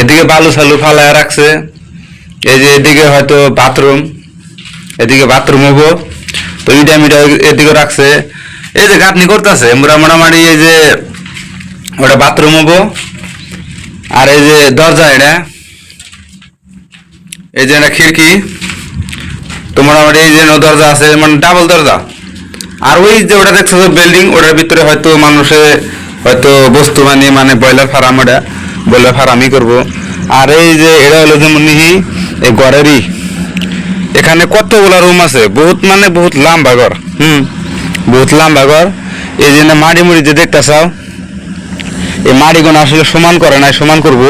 এদিকে বালু সালু ফালায় রাখছে। এই যে এদিকে হয়তো বাথরুম, এদিকে বাথরুম হব। তো ইটা মিটা এদিকে রাখছে। এই যে গাঁথনি করতেছে মোটা মোটামুটি এই যে ওটা বাথরুম হব। আর এই যে দরজা এটা। এই যে একটা খিড়কি। তো মোটামুটি এই যে দরজা আছে মানে ডাবল দরজা। আর ওই যে ওটা দেখছ বিল্ডিং, ওটার ভিতরে হয়তো মানুষে হয়তো বস্তু বানিয়ে মানে ব্রয়লার ফার্ম ওটা ব্রয়লার ফার্মই করব। আর এই যে এটা হলো যেমন নিহি, এই ঘরেরই এখানে কতগুলো রুম আছে? বহুত মানে বহুত লম্বা ঘর। হুম, বহুত লম্বা ঘর। এই জন্য মাড়ি মুড়ি যে দেখতে চাও, এই মাড়িগুলো আসলে সমান করে নাই, সমান করব।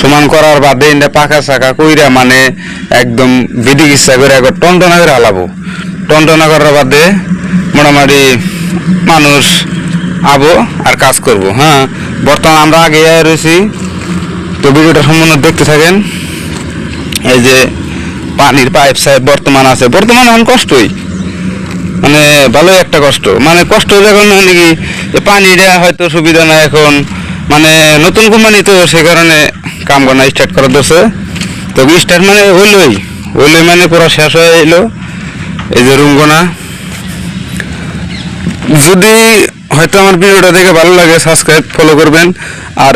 সমান করার বাদে এটা পাকা চাকা কইরা মানে একদম বিদিক ইচ্ছা করে একবার টনটনা করে হালাবো। টনটনা করার বাদে মোটামুটি মানুষ আবো আর কাজ করব হ্যাঁ। বর্তমান আমরা আগে রয়েছি তো ভিডিওটা সম্পূর্ণ দেখতে থাকেন। এই যে পানির পাইপ সাইপ বর্তমান আছে। বর্তমানে এখন কষ্টই। মানে ভালোই একটা কষ্ট। মানে কষ্ট যখন মানে কি, যে পানিটা হয়তো সুবিধা না এখন। মানে নতুন কোম্পানি তো সে কারণে কাম করা স্টার্ট করা দোষে তো স্টার্ট মানে হইলই। হইলই মানে পুরো শেষ হয়ে এলো। এই যে রুম গোনা যদি হয়তো আমার ভিডিওটা দেখে ভালো লাগে সাবস্ক্রাইব ফলো করবেন। আর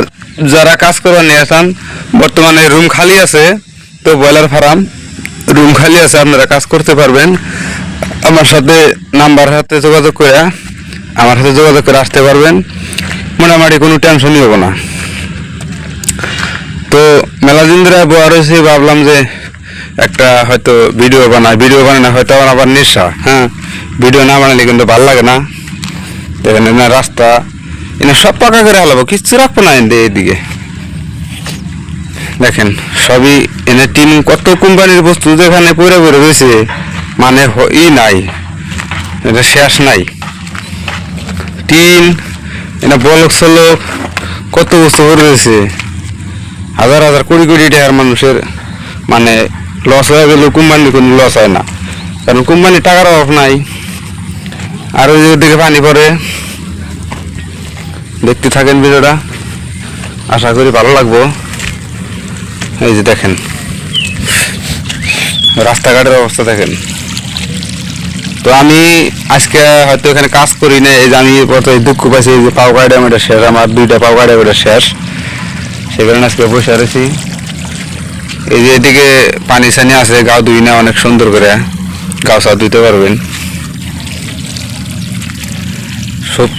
যারা কাজ করবার নিয়ে আসান, বর্তমানে রুম খালি আছে, তো ব্রয়লার ফার্ম রুম খালি আছে, আপনারা কাজ করতে পারবেন। আমার সাথে নাম্বার হাতে যোগাযোগ করে, আমার সাথে যোগাযোগ করে আসতে পারবেন। মোটামুটি কোনো টেনশনই হব না। তো মেলা দিন ধরে বয়া রয়েছে, ভাবলাম যে একটা হয়তো ভিডিও বানায় ভিডিও বানায় না, হয়তো আবার নেশা হ্যাঁ? ভিডিও না বানালে কিন্তু ভালো লাগে না, রাস্তা এনে সব পাকা করে হালাবো, কিচ্ছু রাখব না এনে এদিকে। দেখেন, সবই এনে টিন, কত কোম্পানির বস্তু যেখানে পড়ে পড়ে রয়েছে মানে ই নাই, এটা শেষ নাই। টিন, এনে বলক সলক, কত বস্তু পড়ে রয়েছে। হাজার হাজার কোটি কোটি টাকার মানুষের মানে লস হয়ে গেল কোম্পানির কোনো লস হয় না। কারণ কোম্পানির টাকার অভাব নাই। আর ওই যে ওদিকে পানি পড়ে। দেখতে থাকেন ভিডিওটা আশা করি ভালো লাগবো। এই যে দেখেন। রাস্তাঘাটের অবস্থা দেখেন। তো আমি আজকে হয়তো এখানে কাজ করি না এই যে আমি দুঃখ পাইছি, এই যে পাও কাটা শেষ, আমার দুইটা পাও কাটা শেষ। সে কারণে আজকে বসে রয়েছি এই যে এদিকে পানি সানি আছে, গাও ধুই না, অনেক সুন্দর করে। গাও সা ধুইতে পারবেন। সব